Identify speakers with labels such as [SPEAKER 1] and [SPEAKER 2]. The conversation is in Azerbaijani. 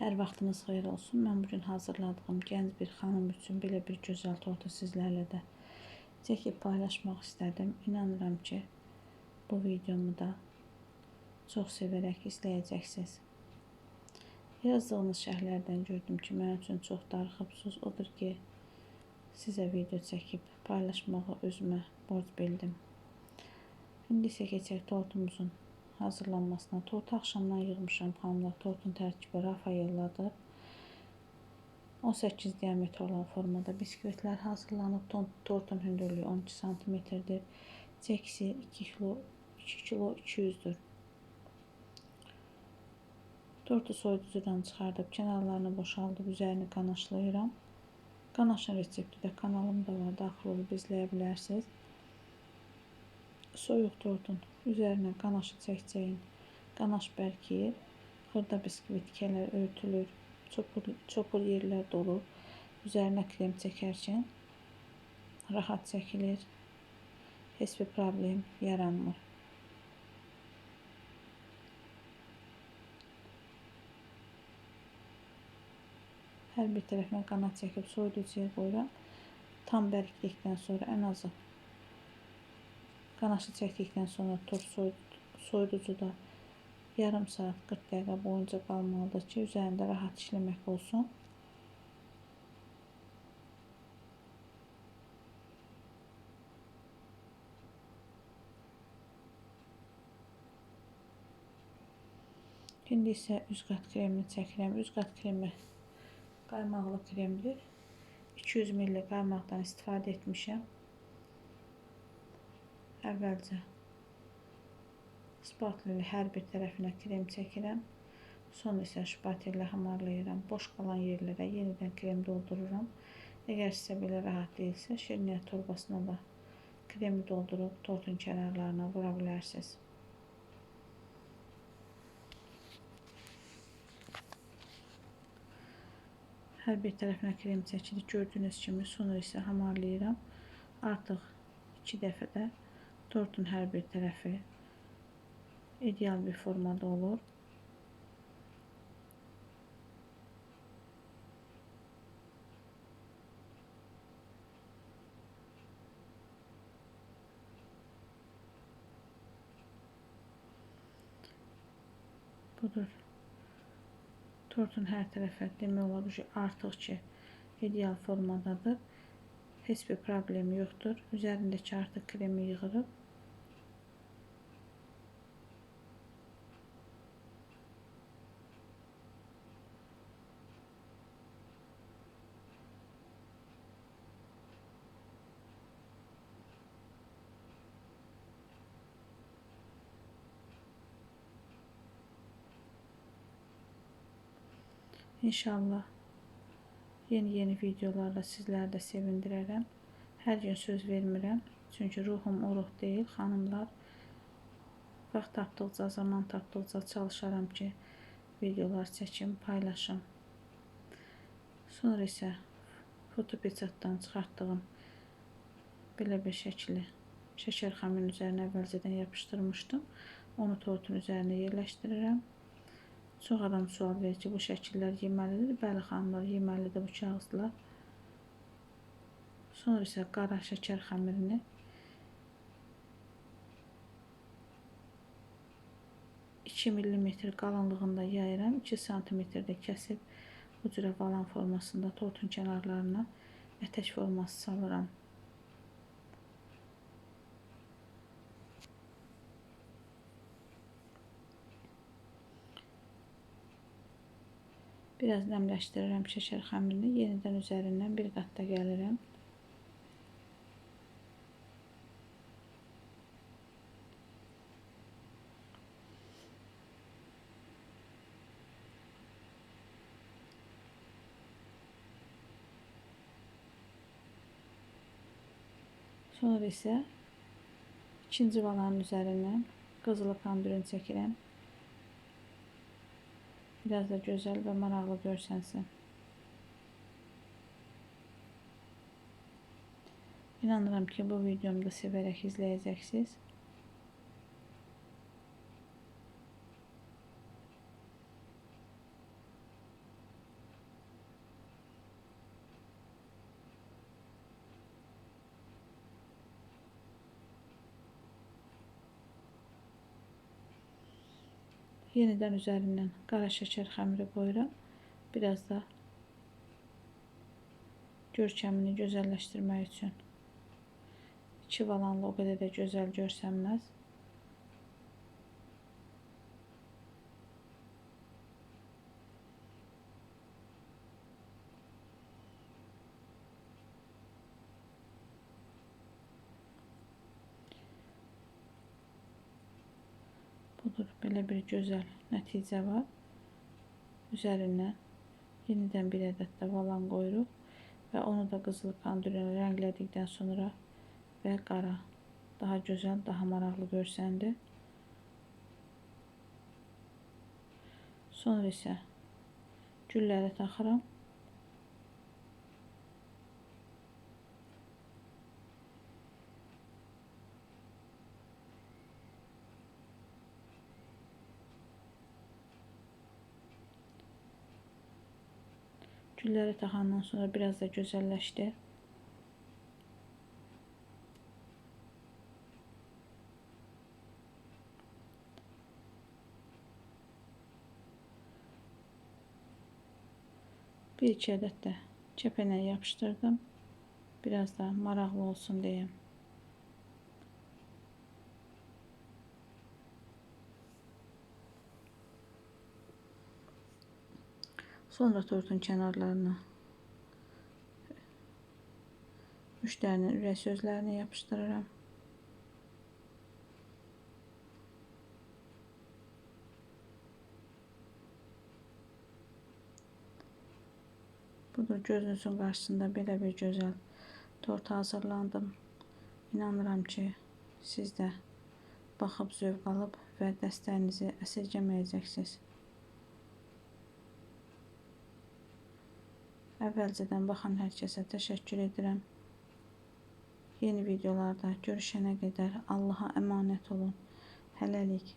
[SPEAKER 1] Hər vaxtınız xeyir olsun. Mən bugün hazırladığım gənc bir xanım üçün belə bir gözəl tortu sizlərlə də çəkib paylaşmaq istədim. İnanıram ki, bu videomu da çox sevərək izləyəcəksiniz. Yazdığınız şərhlərdən gördüm ki, mənim üçün çox darıxıbsınız. Odur ki, sizə video çəkib paylaşmağı özümə borc bildim. İndi isə keçək tortumuzun hazırlanmasına. Tortu axşamdan yığmışam xanımlar. Tortun tərkibi Rafaelladır. 18 diametr olan formada biskvitlər hazırlanıb. Tortun hündürlüyü 12 cm-dir. Çəkisi 2 kilo 2 kilo 200-dür. Tortu soyuducudan çıxardıb kənarlarını boşaldıb üzərini qanaşlayıram. Qanaşın resepti də kanalımda var. Daxil olub izləyə bilərsiniz. Soyuq tortun üzerine qanaşı çəkcəyin. Qanaş bərkiyir. Xırda biskvit tikələr örtülür. Çopur, çopur yerlər dolur. Üzərinə krem çəkərkən rahat çəkilir. Heç bir problem yaranmır. Hər bir tərəfinə qanat çəkib soyuducuya qoyuram. Tam bəriklikdən sonra ən azı Qanaşı çəkdikdən sonra turp soyuducuda yarım saat 40 dəqiqə boyunca qalmalıdır ki, üzərində rahat işləmək olsun. İndi isə üz qat kremini çəkirəm. Üz qat kremi qaymaqlı kremdir. 200 ml qaymaqdan istifadə etmişəm. Əvvəlcə spatula ilə hər bir tərəfinə krem çəkirəm. Sonra isə şpatellə hamarlayıram. Boş qalan yerlərə yenidən krem doldururam. Əgər sizə belə rahat deyilsə, şirniyyat torbasına da kremi doldurub tortun kənarlarına vura bilərsiniz. Hər bir tərəfinə krem çəkilir. Gördüyünüz kimi sonra isə hamarlayıram. Artıq 2 dəfə də Tortun hər bir tərəfi ideal bir formada olur. Budur. Tortun hər tərəfi demək olar ki, artıq ki, ideal formadadır. Heç bir problem yoxdur. Üzərindəki artıq kremi yığırıq. İnşallah yeni-yeni videolarla sizləri də sevindirərəm. Hər gün söz vermirəm. Çünki ruhum o ruh deyil, xanımlar. Vaxt tapdıqca, zaman tapdıqca çalışaram ki, videolar çəkim, paylaşım. Sonra isə fotopecatdan çıxartdığım belə bir şəkli şəkər xəmirin üzərinə əvvəlcədən yapışdırmışdım. Onu tortun üzərinə yerləşdirirəm. Çox adam sual verir ki, bu şəkillər yeməlidir. Bəli, xanımlar, yeməlidir bu kağızlar. Sonra isə qara şəkər xəmirini iki millimetr qalınlığında yayıram. 2 santimetrdə kəsib bu cürə valan formasında tortun kənarlarına ətək forması salıram. Biraz nəmləşdirirəm şəkər xəmirini. Yenidən üzərindən bir qat da gəlirəm. Sonra isə ikinci valanın üzərindən qızılı pandürün çəkirəm. Biraz da güzel ve maraqlı görsənsin. İnanıram ki, bu videomu da sevərək izləyəcəksiniz. Yenidən üzərindən qara şəkər xəmiri qoyuram. Biraz da görkəmini gözəlləşdirmək üçün. 2 valanlı o qədər də gözəl görsənməz. Budur, belə bir gözəl nəticə var. Üzərindən yenidən bir ədəd də valan qoyuruq və onu da qızıl kandürlə rənglədikdən sonra və qara daha gözəl, daha maraqlı görsəndi. Sonra isə gülləri taxıram. Gülləri taxandan sonra biraz da gözəlləşdi. Bir iki ədəd də kəpənək yapışdırdım. Biraz da maraqlı olsun deyə. Sonra tortun kənarlarına müştərinin ürək sözlərini yapışdırıram. Budur gözünüzün qarşısında belə bir gözəl tort hazırlandım. İnanıram ki, siz də baxıb zövq alıb və dəstəyinizi əsirgəməyəcəksiniz. Əvvəlcədən baxan hər kəsə təşəkkür edirəm. Yeni videolarda görüşənə qədər Allaha əmanət olun. Hələlik.